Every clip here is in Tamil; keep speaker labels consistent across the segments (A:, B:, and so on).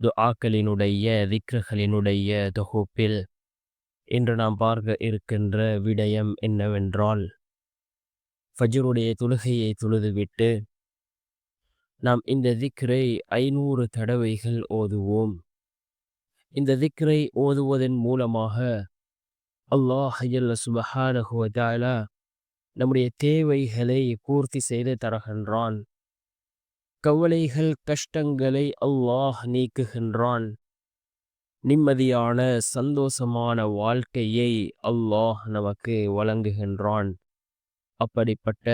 A: துஆக்களினுடைய விக்ரகளினுடைய தொகுப்பில் இன்று நாம் பார்க்க இருக்கின்ற விடயம் என்னவென்றால் ஃபஜ்ருடைய தொழுகையை தொழுதுவிட்டு நாம் இந்த திக்ரை ஐநூறு தடவைகள் ஓதுவோம். இந்த திக்ரை ஓதுவதன் மூலமாக அல்லாஹ் சுபஹானஹு வ நம்முடைய தேவைகளை பூர்த்தி செய்து தருகின்றான். கவலைகள் கஷ்டங்களை அல்லாஹ் நீக்குகின்றான். நிம்மதியான சந்தோஷமான வாழ்க்கையை அல்லாஹ் நமக்கு வழங்குகின்றான். அப்படிப்பட்ட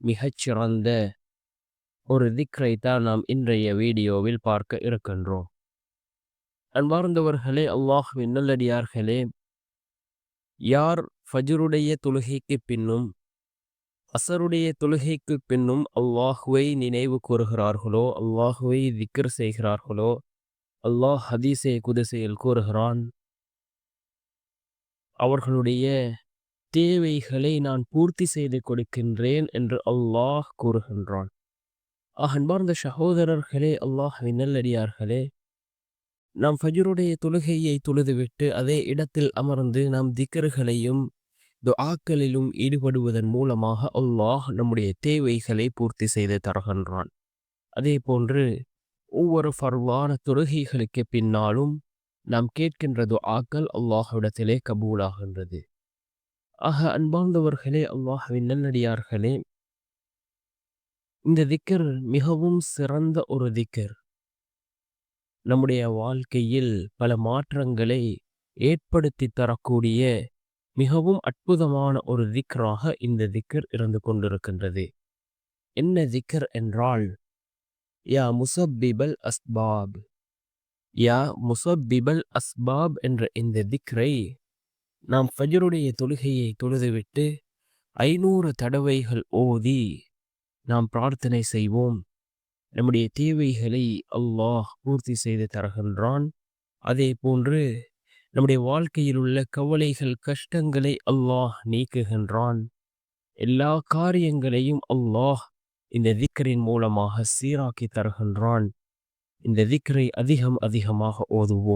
A: மிகச்சிறந்த ஒரு திக்ரை தான் நாம் இன்றைய வீடியோவில் பார்க்க இருக்கின்றோம். அன்பார்ந்தவர்களே அல்லாஹுவின் நல்லடியார்களே யார் ஃபஜ்ருடைய தொழுகைக்கு பின்னும் அசருடைய தொழுகைக்கு பின்னும் அல்லாஹுவை நினைவு கூறுகிறார்களோ அல்லாஹுவை திக்ர் செய்கிறார்களோ அல்லாஹ் ஹதீசே குதிசையில் கூறுகிறான். அவர்களுடைய தேவைகளை நான் பூர்த்தி செய்து கொடுக்கின்றேன் என்று அல்லாஹ் கூறுகின்றான். அன்பார்ந்த சகோதரர்களே அல்லாஹ் நல்லடியார்களே நாம் ஃபஜருடைய தொழுகையை தொழுதுவிட்டு அதே இடத்தில் அமர்ந்து நாம் திக்கர்களையும் துஆக்களிலும் ஈடுபடுவதன் மூலமாக அல்லாஹ் நம்முடைய தேவைகளை பூர்த்தி செய்து தருகின்றான். அதே போன்று ஒவ்வொரு ஃபர்வான தொழுகைகளுக்கு பின்னாலும் நாம் கேட்கின்ற துஆக்கள் அல்லாஹ்விடத்திலே கபூலாகின்றது. ஆக அன்பார்ந்தவர்களே அல்லாஹவின் நல்லடியார்களே இந்த திக்கர் மிகவும் சிறந்த ஒரு திக்கர். நம்முடைய வாழ்க்கையில் பல மாற்றங்களை ஏற்படுத்தி தரக்கூடிய மிகவும் அற்புதமான ஒரு திக்ராக இந்த திக்கர் இருந்து கொண்டிருக்கின்றது. என்ன திக்கர் என்றால் யா முசப்பிபல் அஸ்பாப். யா முசப்பிபல் அஸ்பாப் என்ற இந்த திக்ரை நாம் ஃபஜருடைய தொழுகையை தொழுதுவிட்டு ஐநூறு தடவைகள் ஓதி நாம் பிரார்த்தனை செய்வோம். நம்முடைய தேவைகளை அல்லாஹ் பூர்த்தி செய்து தருகின்றான். அதே போன்று நம்முடைய வாழ்க்கையில் உள்ள கவலைகள் கஷ்டங்களை அல்லாஹ் நீக்குகின்றான். எல்லா காரியங்களையும் அல்லாஹ் இந்த திக்கரின் மூலமாக சீராக்கி தருகின்றான். இந்த திக்கரை அதிகம் அதிகமாக ஓதுவோம்.